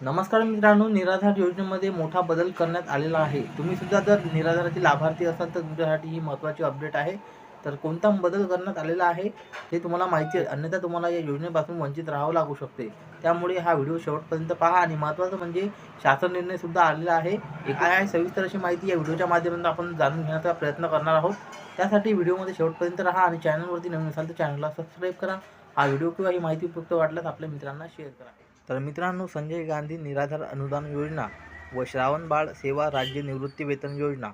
नमस्कार मित्रांनो निराधार योजनेमध्ये मोठा बदल करण्यात आलेला आहे. तुम्ही सुद्धा जर निराधाराचे लाभार्थी असाल तर तुमच्यासाठी ही महत्त्वाची अपडेट आहे. तर कोणता बदल करण्यात आलेला आहे हे तुम्हाला माहिती आहे. अन्यथा तुम्हाला या योजनेपासून वंचित राहावं लागू शकते. त्यामुळे हा व्हिडिओ शेवटपर्यंत पहा आणि महत्त्वाचं म्हणजे शासन निर्णयसुद्धा आलेला आहे. एक काय आहे सविस्तर अशी माहिती या व्हिडिओच्या माध्यमातून आपण जाणून घेण्याचा प्रयत्न करणार आहोत. त्यासाठी व्हिडिओमध्ये शेवटपर्यंत राहा आणि चॅनलवरती नवीन असाल तर चॅनलला सबस्क्राईब करा. हा व्हिडिओ किंवा ही माहिती उपयुक्त वाटल्यास आपल्या मित्रांना शेअर करा. तर मित्रांनो संजय गांधी निराधार अनुदान योजना व श्रावणबाळ सेवा राज्य निवृत्ती वेतन योजना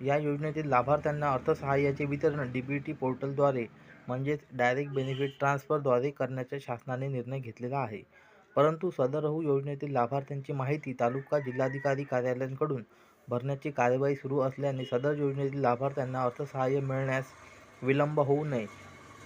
या योजनेतील लाभार्थ्यांना अर्थसहाय्याचे वितरण डी बी टी पोर्टलद्वारे म्हणजेच डायरेक्ट बेनिफिट ट्रान्सफरद्वारे करण्याचा शासनाने निर्णय घेतलेला आहे. परंतु सदरहू योजनेतील लाभार्थ्यांची माहिती तालुका जिल्हाधिकारी कार्यालयांकडून भरण्याची कार्यवाही सुरू असल्याने सदर योजनेतील लाभार्थ्यांना अर्थसहाय्य मिळण्यास विलंब होऊ नये.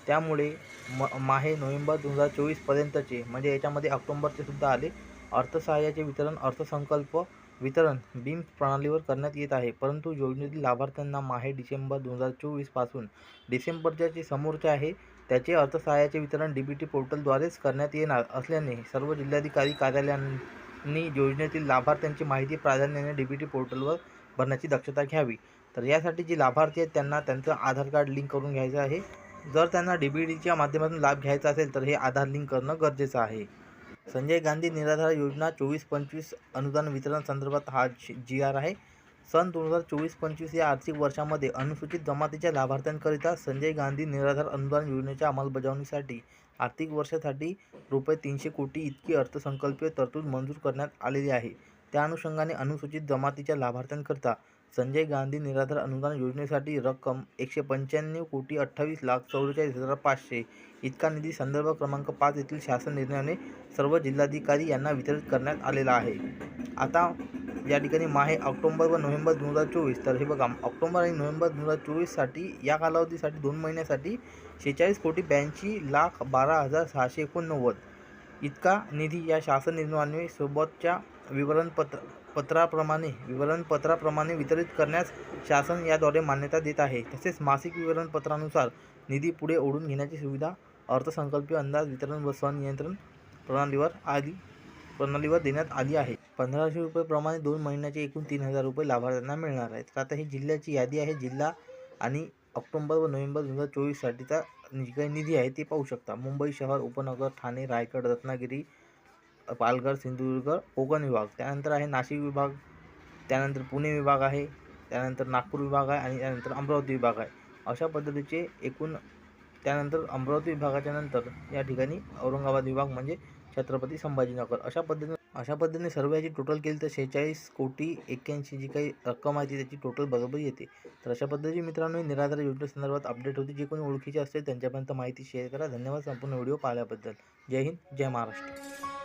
त्यामुळे म माहे नोव्हेंबर दोन हजार चोवीसपर्यंतचे म्हणजे याच्यामध्ये ऑक्टोंबरचे सुद्धा आले. अर्थसहाय्याचे वितरण अर्थसंकल्प वितरण बीम प्रणालीवर करण्यात येत आहे. परंतु योजनेतील लाभार्थ्यांना माहे डिसेंबर दोन हजार चोवीसपासून डिसेंबरच्या जे समोरचे आहे त्याचे अर्थसहाय्याचे वितरण डी बी टी पोर्टलद्वारेच करण्यात येणार असल्याने सर्व जिल्हाधिकारी कार्यालयांनी योजनेतील लाभार्थ्यांची माहिती प्राधान्याने डी बी टी पोर्टलवर भरण्याची दक्षता घ्यावी. तर यासाठी जे लाभार्थी आहेत त्यांना त्यांचं आधार कार्ड लिंक करून घ्यायचं आहे. जर त्यांना डी बी डीच्या माध्यमातून लाभ घ्यायचा असेल तर हे आधार लिंक करणं गरजेचं आहे. संजय गांधी निराधार योजना चोवीस पंचवीस अनुदान वितरण संदर्भात हा जी आर आहे. सन दोन हजार चोवीस पंचवीस या आर्थिक वर्षामध्ये अनुसूचित जमातीच्या लाभार्थ्यांकरिता संजय गांधी निराधार अनुदान योजनेच्या अंमलबजावणीसाठी आर्थिक वर्षासाठी रुपये तीनशे कोटी इतकी अर्थसंकल्पीय तरतूद मंजूर करण्यात आलेली आहे. त्या अनुषंगाने अनुसूचित जमातीच्या लाभार्थ्यांकरिता संजय गांधी निराधार अनुदान योजनेसाठी रक्कम एकशे पंच्याण्णव कोटी अठ्ठावीस लाख चौवेचाळीस हजार पाचशे. इतका निधी संदर्भ क्रमांक पाच येथील शासन निर्णयाने सर्व जिल्हाधिकारी यांना वितरित करण्यात आलेला आहे. आता या ठिकाणी माहे ऑक्टोंबर व नोव्हेंबर दोन हजार चोवीस. तर हे बघा ऑक्टोंबर आणि नोव्हेंबर दोन हजार चोवीससाठी या कालावधीसाठी दोन महिन्यासाठी शेहेचाळीस कोटी ब्याऐंशी लाख बारा हजार सहाशे एकोणनव्वद. इतका निधी या शासन निर्णयाने सोबतच्या विवरणपत्र पत्राप्रमाणे विवरणपत्राप्रमाणे वितरित करण्यास शासन याद्वारे मान्यता देत आहे. तसेच मासिक विवरणपत्रानुसार निधी पुढे ओढून घेण्याची सुविधा अर्थसंकल्पीय अंदाज वितरण व स्वनियंत्रण प्रणालीवर आदी प्रणालीवर देण्यात आली आहे. पंधराशे रुपयेप्रमाणे दोन महिन्याचे एकूण तीन हजार रुपये लाभार्थ्यांना मिळणार आहेत. आता ही जिल्ह्याची यादी आहे. जिल्हा आणि ऑक्टोंबर व नोव्हेंबर दोन हजार चोवीससाठीचा जी काही निधी आहे ते पाहू शकता. मुंबई शहर उपनगर ठाणे रायगड रत्नागिरी पालघर सिंधुदुर्ग कोकण विभाग. त्यानंतर आहे नाशिक विभाग त्यानंतर पुणे विभाग आहे त्यानंतर नागपूर विभाग आहे आणि त्यानंतर अमरावती विभाग आहे. अशा पद्धतीचे एकूण त्यानंतर अमरावती विभागाच्या नंतर या ठिकाणी औरंगाबाद विभाग म्हणजे छत्रपती संभाजीनगर. अशा पद्धतीने अशा पद्धतीने सर्व याची टोटल केली तर शेहेचाळीस कोटी एक्क्याऐंशी जी काही रक्कम आहे ती त्याची टोटल बरोबर येते. तर अशा पद्धतीने मित्रांनो निराधार योजनेसंदर्भात अपडेट होती. जे कोणी ओळखीचे असतील त्यांच्यापर्यंत माहिती शेअर करा. धन्यवाद. संपूर्ण व्हिडिओ पाहिल्याबद्दल. जय हिंद. जय महाराष्ट्र.